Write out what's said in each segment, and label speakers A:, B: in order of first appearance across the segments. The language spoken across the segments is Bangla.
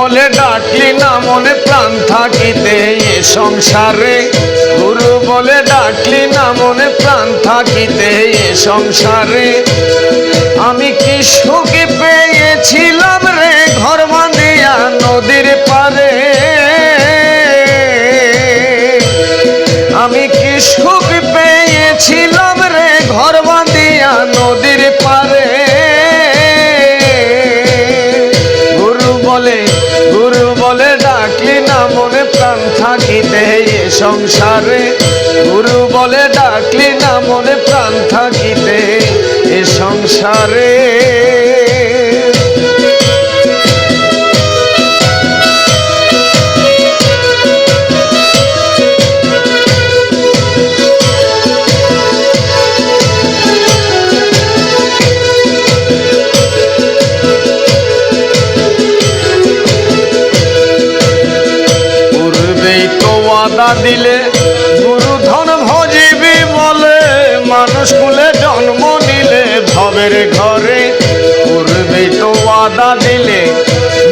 A: বলে ডাকলি না, মনে প্রাণ থাকিতে এ সংসারে। গুরু বলে ডাকলি না, মনে প্রাণ থাকিতে এ সংসারে। আমি কি সুখী পেয়েছিলাম রে, ঘর বাঁধিয়া নদীর পারে? আমি কি সুখ পেয়েছিলাম রে, ঘর বাঁধিয়া নদীর পারে? গুরু বলে বলে ডাকলি না মনে প্রাণ থাকিতে এ সংসারে। গুরু বলে ডাকলি না মনে প্রাণ থাকিতে এ সংসারে। দিলে গুরু ধন ভজিবি বলে, মানুষ কুলে জন্ম নিলে, ভবের ঘরে পূর্বেই তো ওয়াদা দিলে।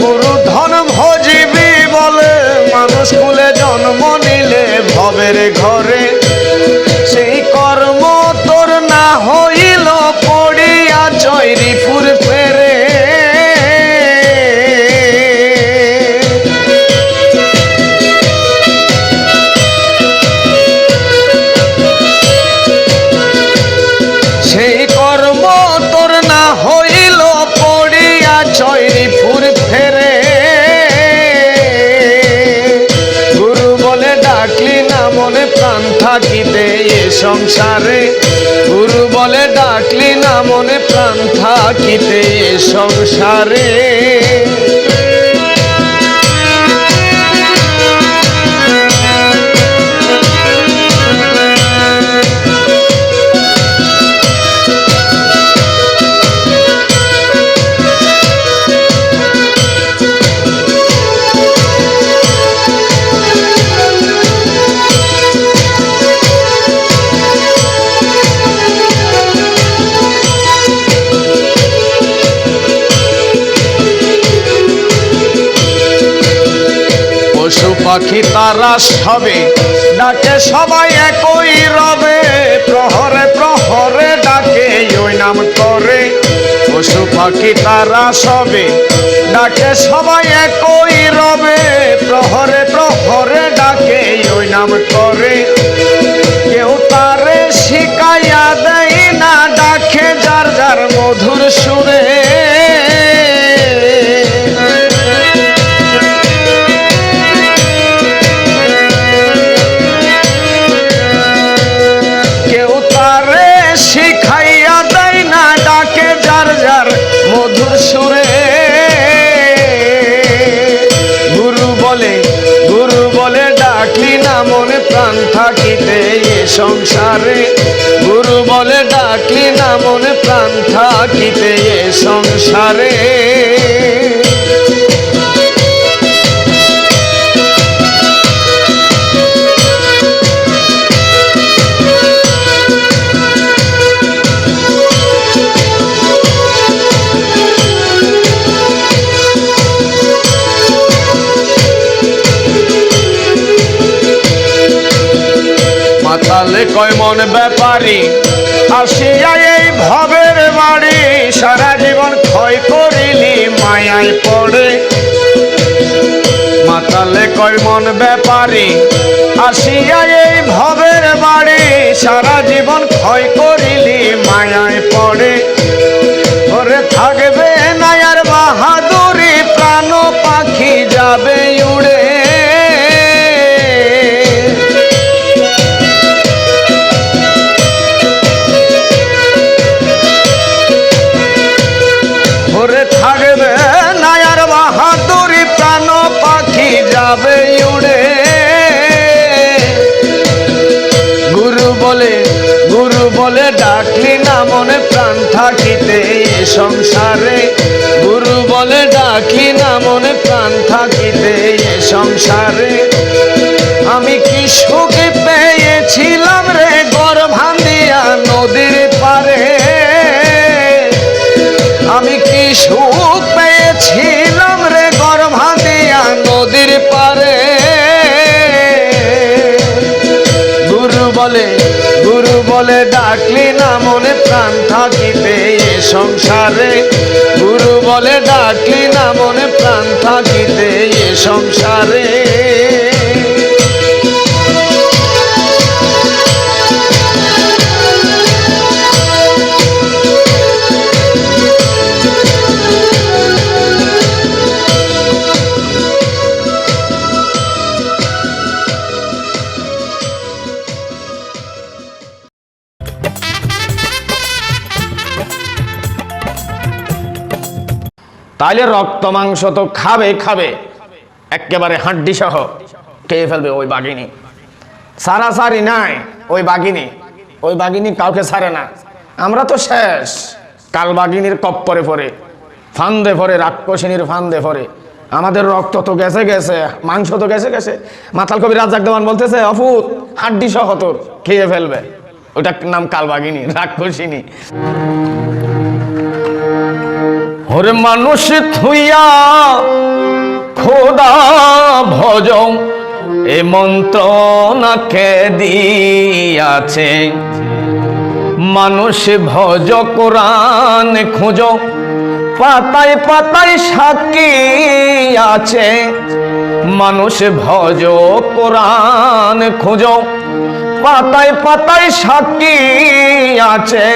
A: গুরু ধন ভজিবি বলে, মানুষ কুলে জন্ম নিলে, ভবের ঘরে সংসারে। গুরু বলে ডাকলি না মনে প্রাণ থাকিতে সংসারে। পশু পাখি তারা সবে। ডাকে সবাই একই রবে, প্রহরে প্রহরে ডাকে, ওই নাম করে পশু পাখি তারা সবে। ডাকে সবাই একই রবে, প্রহরে প্রহরে ডাকে, ওই নাম করে। কেউ তারে শিকাইয়া দেয় না, ডাকে যার যার মধুর সুরে। এ সংসারে গুরু বলে ডাকলি না মনে প্রাণ থাকিতে এ সংসারে। মন ব্যাপারী। আসিয়া এই ভবের বাড়ি, সারা জীবন ক্ষয় করিলি, মায়ায় পড়ে। মাতালে কয়, মন ব্যাপারী। আসিয়া এই ভবের বাড়ি, সারা জীবন ক্ষয় করিলি, মায়ায় পড়ে। ওরে থাকবে থাকবে নায়ার বাহাদুরি প্রাণ পাখি যাবে উড়ে। গুরু বলে গুরু বলে ডাকলি না মনে প্রাণ থাকিতে সংসারে। গুরু বলে ডাকলি না মনে প্রাণ থাকিতে সংসারে। আমি কি সুখ পেয়েছিলাম রে গর ভান্দিয়া নদীর পারে? আমি কি সুখ বলে ডাকলি না মনে প্রাণ থাকিতে এ সংসারে? গুরু বলে ডাকলি না মনে প্রাণ থাকিতে এ সংসারে? তাইলে রক্ত মাংস তো খাবে খাবে। একেবারে হাড্ডি সহ খেয়ে ফেলবে ওই বাঘিনী। সারাসারি নাই ওই বাঘিনী। ওই বাঘিনী কাউকে ছাড়ে না। আমরা তো শেষ। কাল বাঘিনীর কপ্পরে পরে ফান্দে পরে রাক্ষসিনীর ফান্দে পরে আমাদের রক্ত তো গেছে গেছে, মাংস তো গেছে গেছে। মাতাল কবি রাজাক দেওয়ান বলতেছে, অফুত হাড্ডি সহ তোর, খেয়ে ফেলবে। ওটার নাম কালবাগিনী রাক্ষসিনী। ওরে মানুষ থুইয়া খোদা ভজ এ মন্ত্র নাকে দিয়াছে। মানুষ ভজ, কোরআন খুঁজ, পাতায় পাতায় সাক্ষী আছে। মানুষ ভজ, কোরআন খুঁজ, পাতায় পাতায় সাক্ষী আছে।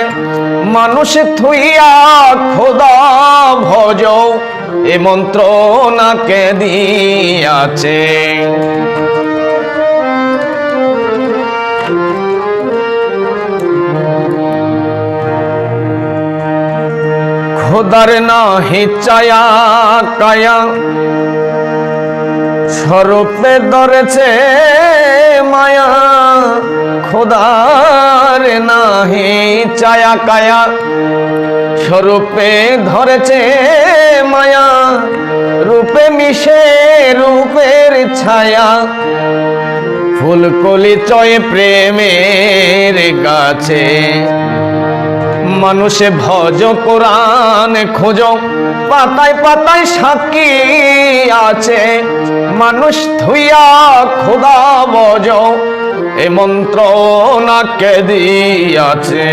A: মানুষ থুইয়া খোদা ভজ, এ মন্ত্র নাকে দিয়াছে। খোদার নাহি চায়া কায়া, স্বরূপে ধরেছে মায়া। খোদার নাহি চায়া কায়া, স্বরূপে ধরেছে মায়া, রূপে মিশে রূপের ছায়া। ফুলকলি চয়ে প্রেমের গাছে, মানুষে ভজ কোরআন খোঁজ, পাতায় পাতায় সাক্ষী আছে, মানুষ ধুইয়া খোদা বজ। এ মন্ত্র নাকে দিয়াছে।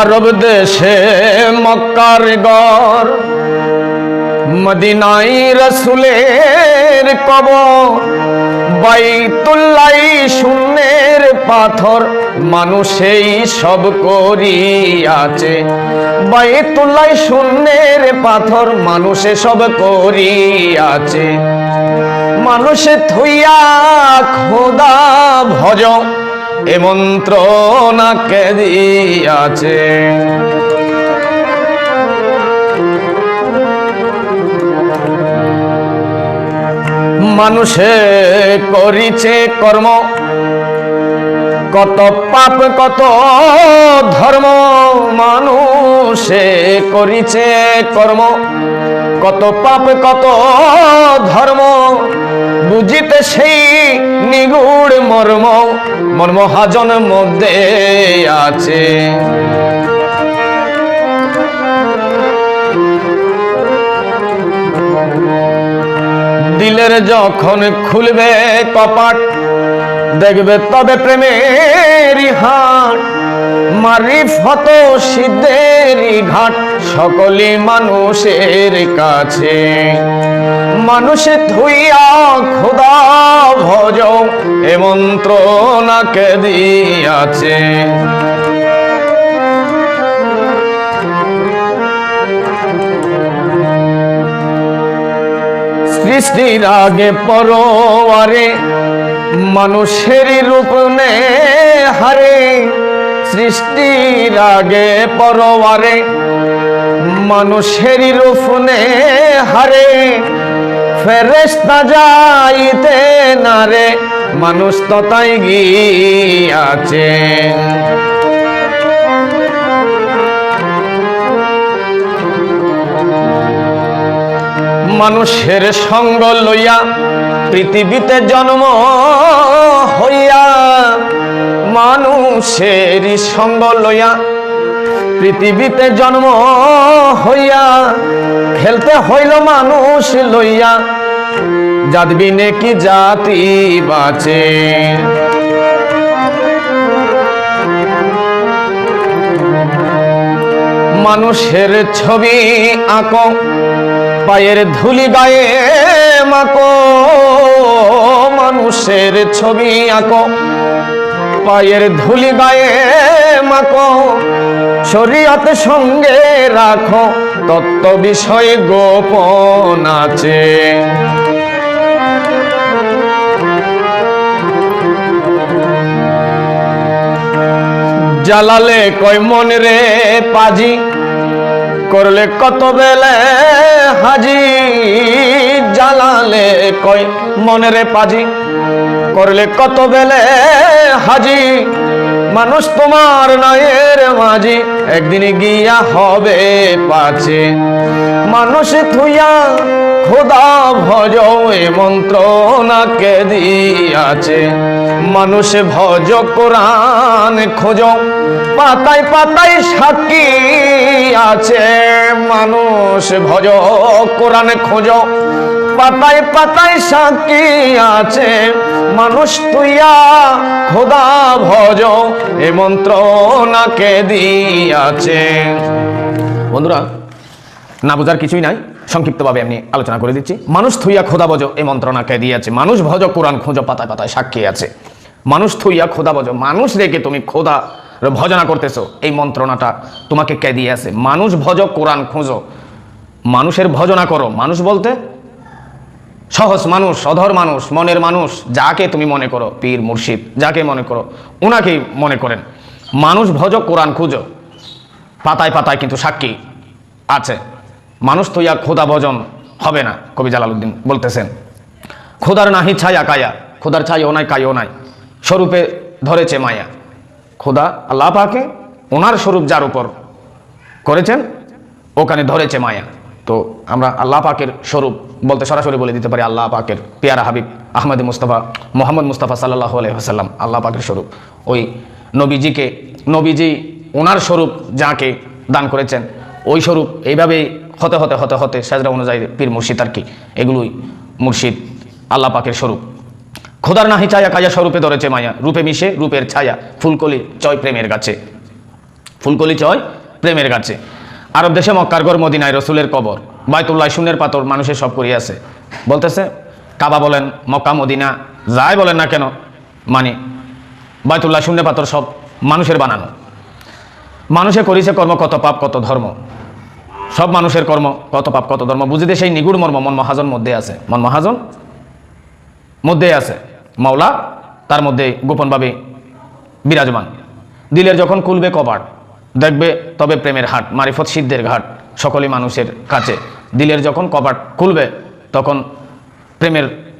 A: আরব দেশে মক্কার গড় মদিনাই রসুলের কব বাইতুল্লাই শূন্যের পাথর মানুষেই সব করিয়াছে। বাইতুল্লাই শূন্যের পাথর মানুষে সব করিয়াছে। মানুষে থইয়া খোদা ভজ, এ মন্ত্র নাকে দিয়াছে। মানুষে করিছে কর্ম কত পাপ, কত ধর্ম মানুষে করিছে কর্ম। কত পাপ, কত ধর্ম বুঝিতে সেই নিগুড় মর্ম। মর্ম হাজন মধ্যে আছে। দিলের যখন খুলবে কপাট দেখবে তবে প্রেমের হাট। মারিফত সিদ্ধের ঘাট সকলে মানুষের কাছে। মানুষে ধুইয়া খোদা ভজ, এ মন্ত্র নাকে দিয়াছে। সৃষ্টির আগে পরোয়ারে মানুষের রূপ নে হারে, সৃষ্টির আগে পরোয়ারে মানুষের রূপ নে হারে ফেরেস্তা যাইতে না রে, মানুষ তো তাই গিয়াছে। মানুষের সঙ্গ লইয়া পৃথিবীতে জন্ম হইয়া মানুষের সঙ্গ লইয়া পৃথিবীতে জন্ম হইয়া খেলতে হইল মানুষ লইয়া। যাদবি কি জাতি বাঁচে? মানুষের ছবি আঁকো, পায়ের ধুলি গায়ে মাকো মানুষের ছবি আঁকো, পায়ের ধুলি গায়ে মাকো শরীয়ত সঙ্গে রাখো, তত্ত্ব বিষয়ে গোপন আছে। জালালে কয় মন রে পাজি করলে কত বেলে হাজি, জালালে কয় মনে রে পাজি। করলে কত বেলে হাজি, মানুষ তোমার নয়ের মাঝি। একদিন গিয়া হবে পাছে। মানুষ থুইয়া খোদা ভজ মন্ত্রণাকে দিয়াছে। মানুষ ভজ কোরআন খোঁজ। পাতায় পাতায় সাক্ষী আছে মানুষ, ভজ কোরআন খোঁজ। পাতায় পাতায় সাক্ষী আছে মানুষ তুইয়া খোদা ভজ। এ মন্ত্রণাকে দিয়াছে। বন্ধুরা, না বোঝার কিছুই নাই। সংক্ষিপ্তভাবে আমি আলোচনা করে দিচ্ছি। মানুষ থুইয়া খোদা ভজ এই মন্ত্রণাকে দিয়েছে। মানুষ ভজ, কোরআন খোঁজো, পাতায় পাতায় সাক্ষী আছে। মানুষ থুইয়া খোদা ভজ মানুষ রেখে তুমি খোদা ভজনা করতেছো। এই মন্ত্রণাটা তোমাকে কে দিয়ে আছে? মানুষ ভজ, কোরআন খোঁজো। মানুষের ভজনা করো। মানুষ বলতে সহজ মানুষ, অধর মানুষ, মনের মানুষ, যাকে তুমি মনে করো, পীর, মুর্শিদ, যাকে মনে করো ওনাকেই মনে করেন। মানুষ ভজ, কোরআন খুঁজো। পাতায় পাতায় কিন্তু সাক্ষী আছে। মানুষ তো ইয়া খোদা ভজন হবে না, কবি জালালউদ্দিন বলতেছেন। খোদার নাহি ছায়া কায়া, খোদার ছায়াও নাই, কায়ও নাই। স্বরূপে ধরেছে মায়া। খোদা আল্লাহ পাকে ওনার স্বরূপ যার উপর করেছেন, ওখানে ধরেছে মায়া। তো আমরা আল্লাহ পাকের স্বরূপ বলতে সরাসরি বলে দিতে পারি আল্লাহ পাকের পেয়ারা হাবিব আহমদ মুস্তফা, মোহাম্মদ মুস্তফা সাল্লাহ আলহাম আল্লাহ পাকের স্বরূপ। ওই নবীজিকে, নবীজি ওনার স্বরূপ যাকে দান করেছেন, ওই স্বরূপ এইভাবেই হতে হতে হতে হতে সাজরা অনুযায়ী পীর মুর্শিদ আর কি, এগুলোই মুর্শিদ আল্লাহ পাকের স্বরূপ। খোদার নাহি ছায়া, কায়া স্বরূপে ধরেছে মায়া। রূপে মিশে, রূপের ছায়া। ফুলকলি চয় প্রেমের গাছে। ফুলকলি চয় প্রেমের গাছে। আরব দেশে মক্কার গড় মদিনায় রসুলের কবর। বাইতুল্লাহ শূন্যের পাথর মানুষের সব করিয়াছে বলতেছে, কাবা বলেন, মক্কা, মদিনা, যাই বলেন না কেন মানে বাইতুল্লাহ শূন্য পাথর সব মানুষের বানানো। মানুষে করিছে কর্ম, কত পাপ, কত ধর্ম। সব মানুষের কর্ম, কত পাপ, কত ধর্ম। বুঝিতে সেই নিগুড় মর্ম, মন মহাজন মধ্যে আছে। মন মহাজন মধ্যে আছে। মাওলা, তার মধ্যে গোপনভাবে বিরাজমান। দিলের যখন খুলবে কবাট দেখবে তবে প্রেমের হাট, মারিফত সিদ্ধের ঘাট সকলে মানুষের কাছে। দিলের যখন কবাট খুলবে, তখন প্রেমের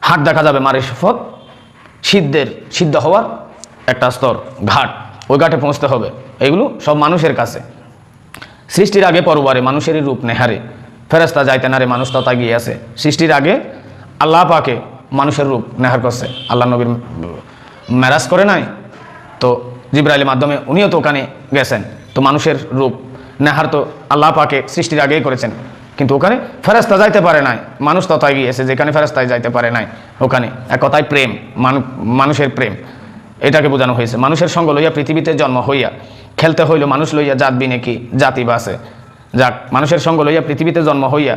A: হাট দেখা যাবে মারিফত সিদ্ধের, সিদ্ধ হওয়ার একটা স্তর, ঘাট। ওই ঘাটে পৌঁছতে হবে। এগুলো সব মানুষের কাছে। সৃষ্টির আগে পরবারে মানুষেরই রূপ নেহারে। ফেরাস্তা যাইতে নারে, মানুষ তথা গিয়ে আছে। সৃষ্টির আগে আল্লাহ পাকে মানুষের রূপ নেহার করছে। আল্লাহ নবীর ম্যারাজ করে নাই, তো জিব্রাইলের মাধ্যমে উনিও তো ওখানে গেছেন। তো মানুষের রূপ নেহার তো আল্লাহ পাকে সৃষ্টির আগেই করেছেন। কিন্তু ওখানে ফেরাস্তা যাইতে পারে নাই। মানুষ তথায় গিয়েছে যেখানে ফেরাস্তায় যাইতে পারে নাই, ওখানে এক কথায় প্রেম মানুষের প্রেম। এটাকে বোঝানো হয়েছে। মানুষের সঙ্গ লইয়া পৃথিবীতে জন্ম হইয়া, খেলতে হইল মানুষ লইয়া জাত বিনে কি জাতি বাসে যাক, মানুষের সঙ্গ লইয়া পৃথিবীতে জন্ম হইয়া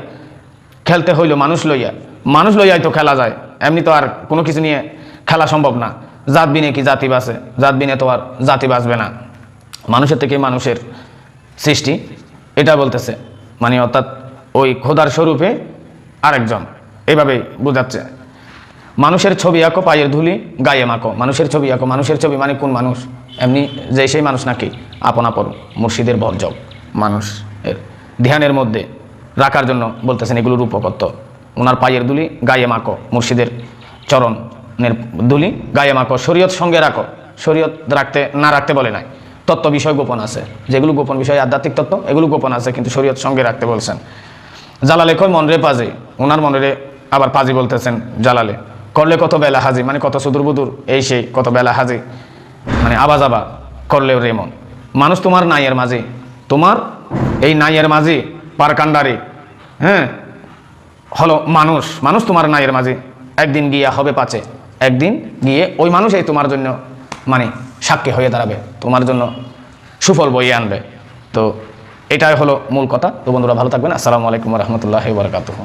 A: খেলতে হইল মানুষ লইয়া। মানুষ লইয়াই তো খেলা যায়। এমনি তো আর কোনো কিছু নিয়ে খেলা সম্ভব না। জাত বিনে কি জাতি বাসে? জাত বিনে তো আর জাতি বাঁচবে না। মানুষের থেকে মানুষের সৃষ্টি, এটা বলতেছে। মানে অর্থাৎ ওই খোদার স্বরূপে আরেকজন। এইভাবেই বোঝাচ্ছে। মানুষের ছবি আঁকো পায়ের ধুলি, গায়ে মাখো। মানুষের ছবি আঁকো, মানুষের ছবি মানে কোন মানুষ? এমনি যে সেই মানুষ নাকি আপন আপন মুর্শিদের বর্জক মানুষ এর ধ্যানের মধ্যে। রাখার জন্য বলতেছেন এগুলোর উপকত্ত ওনার পায়ের দুলি গায়ে মাখো মুর্শিদের চরণের দুলি গায়ে মাখো, শরীয়ত সঙ্গে রাখো। শরীয়ত রাখতে, না রাখতে বলে নাই। তত্ত্ব বিষয় গোপন আছে। যেগুলো গোপন বিষয়, আধ্যাত্মিক তত্ত্ব, এগুলো গোপন আছে, কিন্তু শরীয়ত সঙ্গে রাখতে বলছেন। জালালে কয় মনরে পাজি। ওনার মনরে আবার পাজি বলতেছেন জালালে। করলে কত বেলা হাজি মানে কত সুদূর বুদুর, এই সেই কত বেলা হাজি। মানে আবাজ আবা যাবা করলেও রে মন। মানুষ তোমার নাইয়ের মাঝে।
B: তোমার এই নাইয়ের মাঝি পারকান্ডারি হ্যাঁ? হলো মানুষ। মানুষ তোমার নাইয়ের মাঝে। একদিন গিয়া হবে পাচে একদিন গিয়ে ওই মানুষই তোমার জন্য মানে সাক্ষী হয়ে দাঁড়াবে। তোমার জন্য সুফল বইয়ে আনবে। তো এটাই হলো মূল কথা। তো বন্ধুরা ভালো থাকবেন। আসসালামু আলাইকুম রহমতুল্লাহ বরকাতুহ।